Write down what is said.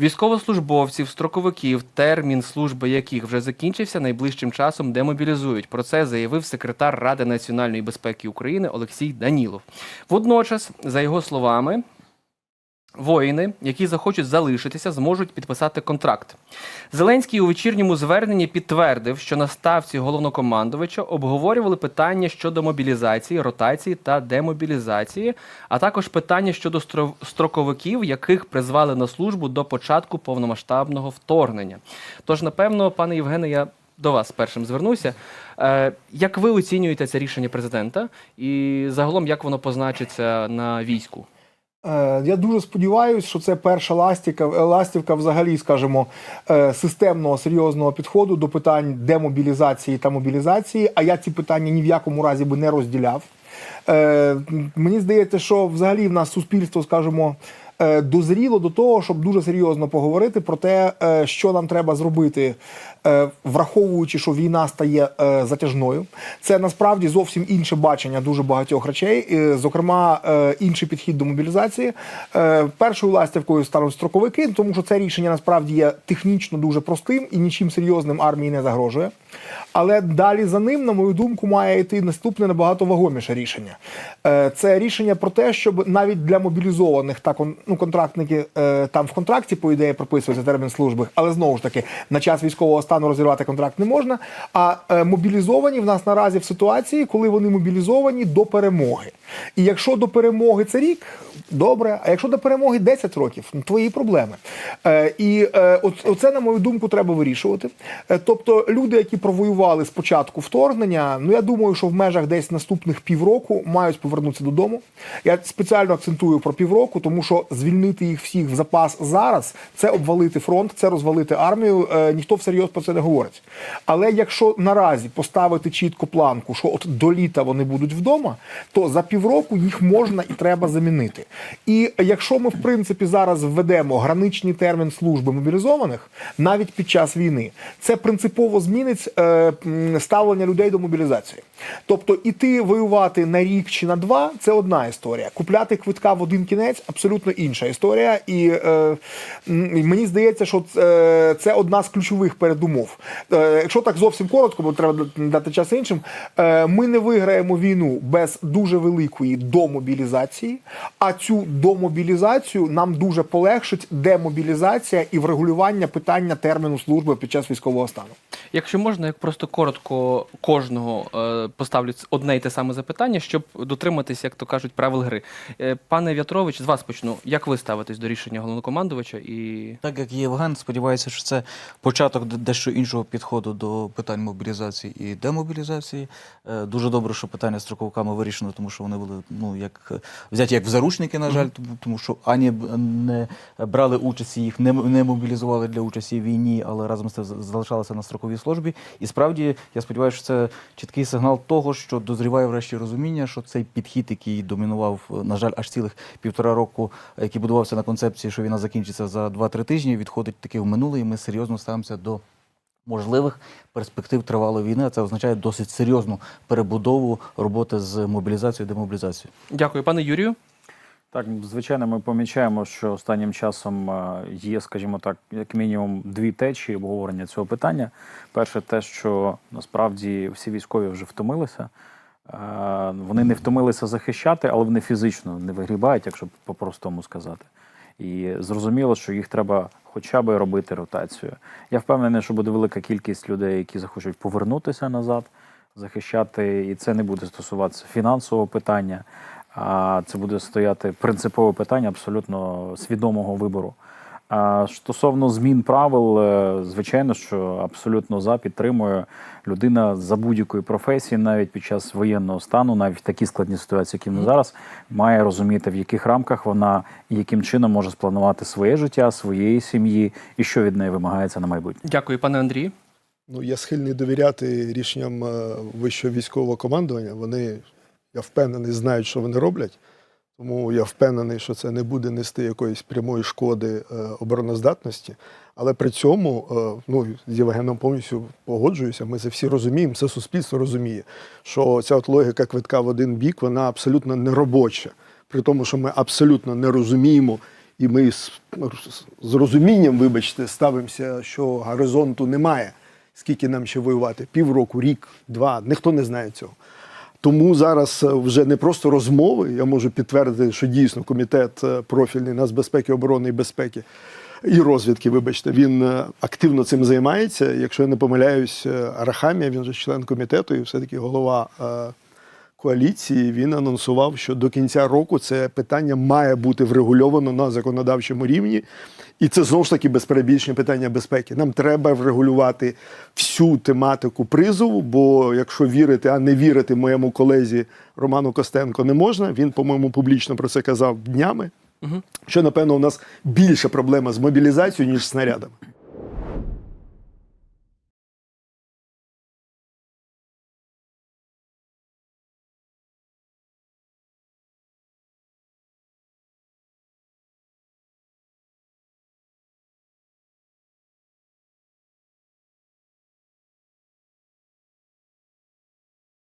Військовослужбовців, строковиків, термін служби яких вже закінчився, найближчим часом демобілізують. Про це заявив секретар Ради національної безпеки України Олексій Данілов. Водночас, за його словами, Воїни, які захочуть залишитися, зможуть підписати контракт. Зеленський у вечірньому зверненні підтвердив, що на ставці головнокомандувача обговорювали питання щодо мобілізації, ротації та демобілізації, а також питання щодо стро- строковиків, яких призвали на службу до початку повномасштабного вторгнення. Тож, напевно, пане Євгене, я до вас першим звернуся. Е, як ви оцінюєте це рішення президента, і загалом як воно позначиться на війську? Е, Я дуже сподіваюся, що це перша ластівка, ластівка взагалі, скажімо, е, системного серйозного підходу до питань демобілізації та мобілізації. А я ці питання ні в якому разі би не розділяв. Е, Мені здається, що взагалі в нас суспільство, скажімо, е, дозріло до того, щоб дуже серйозно поговорити про те, е, що нам треба зробити, е, враховуючи, що війна стає е, затяжною. Це насправді зовсім інше бачення дуже багатьох речей, е, зокрема, е, інший підхід до мобілізації. Е, Першою ластівкою стануть строковики, тому що це рішення насправді є технічно дуже простим і нічим серйозним армії не загрожує. Але далі за ним, на мою думку, має йти наступне набагато вагоміше рішення. Е, Це рішення про те, щоб навіть для мобілізованих та ну, контрактники е, там в контракті, по ідеї, прописується термін служби, але знову ж таки на час військового стану розірвати контракт не можна. А е, мобілізовані в нас наразі в ситуації, коли вони мобілізовані до перемоги. І якщо до перемоги це рік, добре. А якщо до перемоги 10 років, ну твої проблеми. Е, і е, оце, на мою думку, треба вирішувати. Е, тобто, люди, які провоювали спочатку вторгнення, ну я думаю, що в межах десь наступних півроку мають повернутися додому. Я спеціально акцентую про півроку, тому що звільнити їх всіх в запас зараз це обвалити фронт, це розвалити армію. Е, ніхто всерйоз про це не говорить. Але якщо наразі поставити чітко планку, що от до літа вони будуть вдома, то за півроку їх можна і треба замінити. І якщо ми, в принципі, зараз введемо граничний термін служби мобілізованих навіть під час війни, це принципово змінить е, ставлення людей до мобілізації. Тобто іти воювати на рік чи на два це одна історія. Купляти квитка в один кінець абсолютно інша історія. І е, мені здається, що це, це одна з ключових передумов. Е, якщо так зовсім коротко, бо треба дати час іншим, е, ми не виграємо війну без дуже великої домобілізації, а цю домобілізацію нам дуже полегшить демобілізація і врегулювання питання терміну служби під час військового стану. Якщо можна, як просто коротко кожного е, поставлю одне й те саме запитання, щоб дотриматися, як то кажуть, правил гри. Е, пане В'ятрович, з вас почну. Як ви ставитесь до рішення головнокомандувача? І Так як Євген, сподіваюся, що це початок де- дещо іншого підходу до питань мобілізації і демобілізації. Е, Дуже добре, що питання з строковиками вирішено, тому що вони були ну як взяті як в заручники, на жаль, тому, тому що ані не брали участі, їх не, не мобілізували для участі в війні, але разом з тим залишалися на строковій службі. І справді я сподіваюся, що це чіткий сигнал того, що дозріває врешті розуміння, що цей підхід, який домінував, на жаль, аж цілих півтора року, який будувався на концепції, що війна закінчиться за 2-3 тижні, відходить таки в минуле, і ми серйозно ставимося до можливих перспектив тривалої війни. А це означає досить серйозну перебудову роботи з мобілізацією, демобілізацією. дякую, пане Юрію. Так, звичайно, ми помічаємо, що останнім часом е, є, скажімо так, як мінімум дві течії обговорення цього питання. Перше, те, що насправді всі військові вже втомилися. Е, Вони не втомилися захищати, але вони фізично не вигрібають, якщо по-простому сказати. І зрозуміло, що їх треба хоча б робити ротацію. Я впевнений, що буде велика кількість людей, які захочуть повернутися назад, захищати, і це не буде стосуватися фінансового питання, а це буде стояти принципове питання абсолютно свідомого вибору. А стосовно змін правил, е, звичайно, що абсолютно за підтримую людина за будь-якої професії, навіть під час воєнного стану, навіть в такій складній ситуації, які ми зараз, має розуміти, в яких рамках вона і яким чином може спланувати своє життя, своєї сім'ї і що від неї вимагається на майбутнє. Дякую, пане Андрію. Ну, я схильний довіряти рішенням е, вищого військового командування. Вони, я впевнений, знають, що вони роблять. Тому я впевнений, що це не буде нести якоїсь прямої шкоди е, обороноздатності. Але при цьому, е, ну, з Євгеном повністю погоджуюся, ми це всі розуміємо, це суспільство розуміє, що ця от логіка квитка в один бік, вона абсолютно неробоча. При тому, що ми абсолютно не розуміємо І ми з, з розумінням, вибачте, ставимося, що горизонту немає. Скільки нам ще воювати? Півроку, рік, два. Ніхто не знає цього. Тому зараз е, вже не просто розмови. Я можу підтвердити, що дійсно комітет е, профільний нацбезпеки, оборони і безпеки і розвідки, вибачте, він е, активно цим займається. Якщо я не помиляюсь, Арахамія, він же член комітету і все-таки голова е, коаліції. Він анонсував, що до кінця року це питання має бути врегульовано на законодавчому рівні. І це знову ж таки без перебільшення питання безпеки. Нам треба врегулювати всю тематику призову, бо якщо вірити, а не вірити моєму колезі Роману Костенко не можна. Він, по-моєму, публічно про це казав днями. Що напевно у нас більша проблема з мобілізацією, ніж з снарядами.